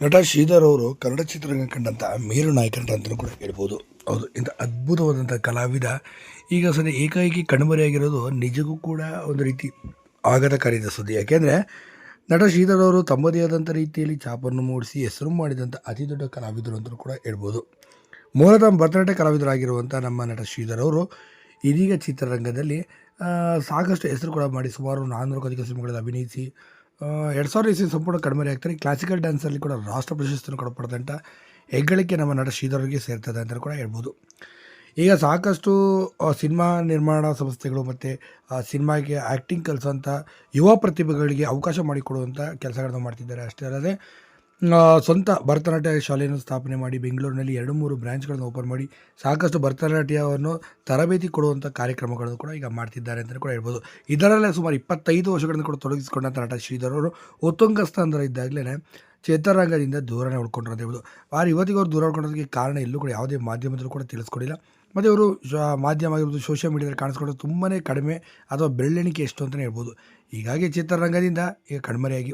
ನಟ ಶ್ರೀಧರ್ ಅವರು ಕನ್ನಡ ಚಿತ್ರರಂಗ ಕಂಡಂಥ ಮೇರು ನಾಯಕನಟ ಅಂತಲೂ ಕೂಡ ಹೇಳ್ಬೋದು. ಹೌದು, ಇಂಥ ಅದ್ಭುತವಾದಂಥ ಕಲಾವಿದ ಈಗ ಸದ್ಯ ಏಕಾಏಕಿ ಕಣ್ಮರೆಯಾಗಿರೋದು ನಿಜಕ್ಕೂ ಕೂಡ ಒಂದು ರೀತಿ ಆಘಾತಕಾರಿದ ಸುದ್ದಿ ಯಾಕೆಂದರೆ ನಟ ಶ್ರೀಧರ್ ಅವರು ತಮ್ಮದೇ ಆದಂಥ ರೀತಿಯಲ್ಲಿ ಛಾಪನ್ನು ಮೂಡಿಸಿ ಹೆಸರು ಮಾಡಿದಂಥ ಅತಿ ದೊಡ್ಡ ಕಲಾವಿದರು ಅಂತಲೂ ಕೂಡ ಹೇಳ್ಬೋದು. ಮೂಲತಃ ಭರತನಾಟ್ಯ ಕಲಾವಿದರಾಗಿರುವಂಥ ನಮ್ಮ ನಟ ಶ್ರೀಧರ್ ಅವರು ಇದೀಗ ಚಿತ್ರರಂಗದಲ್ಲಿ ಸಾಕಷ್ಟು ಹೆಸರು ಕೂಡ ಮಾಡಿ ಸುಮಾರು ನಾನ್ನೂರಕ್ಕೂ ಅಧಿಕ ಸಿನಿಮಾಗಳಲ್ಲಿ ಅಭಿನಯಿಸಿ ಎರಡು ಸಾವಿರ ಇಸಿ ಸಂಪೂರ್ಣ ಕಡಿಮೆ ಆಗ್ತಾರೆ. ಕ್ಲಾಸಿಕಲ್ ಡ್ಯಾನ್ಸಲ್ಲಿ ಕೂಡ ರಾಷ್ಟ್ರ ಪ್ರಶಸ್ತಿಯನ್ನು ಕೂಡ ಪಡೆದಂಥ ಹೆಗ್ಗಳಿಕೆ ನಮ್ಮ ನಟ ಶ್ರೀಧರ್ಗೆ ಸೇರ್ತದೆ ಅಂತ ಕೂಡ ಹೇಳ್ಬೋದು. ಈಗ ಸಾಕಷ್ಟು ಸಿನಿಮಾ ನಿರ್ಮಾಣ ಸಂಸ್ಥೆಗಳು ಮತ್ತು ಸಿನಿಮಾಗೆ ಆ್ಯಕ್ಟಿಂಗ್ ಕಲಿಸೋಂಥ ಯುವ ಪ್ರತಿಭೆಗಳಿಗೆ ಅವಕಾಶ ಮಾಡಿಕೊಡುವಂಥ ಕೆಲಸಗಳನ್ನು ಮಾಡ್ತಿದ್ದಾರೆ. ಅಷ್ಟೇ ಅಲ್ಲದೆ ಸ್ವಂತ ಭರತನಾಟ್ಯ ಶಾಲೆಯನ್ನು ಸ್ಥಾಪನೆ ಮಾಡಿ ಬೆಂಗಳೂರಿನಲ್ಲಿ ಎರಡು ಮೂರು ಬ್ರಾಂಚ್ಗಳನ್ನು ಓಪನ್ ಮಾಡಿ ಸಾಕಷ್ಟು ಭರತನಾಟ್ಯವನ್ನು ತರಬೇತಿ ಕೊಡುವಂಥ ಕಾರ್ಯಕ್ರಮಗಳನ್ನು ಕೂಡ ಈಗ ಮಾಡ್ತಿದ್ದಾರೆ ಅಂತಲೇ ಕೂಡ ಹೇಳ್ಬೋದು. ಇದರಲ್ಲೇ ಸುಮಾರು ಇಪ್ಪತ್ತೈದು ವರ್ಷಗಳನ್ನು ಕೂಡ ತೊಡಗಿಸಿಕೊಂಡಂಥ ನಟ ಶ್ರೀಧರ್ ಅವರು ಉತ್ತುಂಗ ಸ್ಥಾನದಲ್ಲಿದ್ದಾಗಲೇ ಚಿತ್ರರಂಗದಿಂದ ದೂರನೇ ಉಳ್ಕೊಂಡ್ರು ಅಂತ ಹೇಳ್ಬೋದು ಆರು ಅವ್ರು ದೂರ ಉಳ್ಕೊಂಡೋದಕ್ಕೆ ಕಾರಣ ಎಲ್ಲೂ ಕೂಡ ಯಾವುದೇ ಮಾಧ್ಯಮದಲ್ಲೂ ಕೂಡ ತಿಳಿಸ್ಕೊಡಿಲ್ಲ. ಮತ್ತು ಇವರು ಮಾಧ್ಯಮ ಆಗಿರ್ಬೋದು ಸೋಷಿಯಲ್ ಮೀಡಿಯಾದಲ್ಲಿ ಕಾಣಿಸ್ಕೊಳ್ಳೋದು ತುಂಬಾ ಕಡಿಮೆ ಅಥವಾ ಬೆಳ್ಳೆಣಿಕೆ ಎಷ್ಟು ಅಂತಲೇ ಹೇಳ್ಬೋದು. ಹೀಗಾಗಿ ಚಿತ್ರರಂಗದಿಂದ ಈಗ ಕಣ್ಮರೆಯಾಗಿ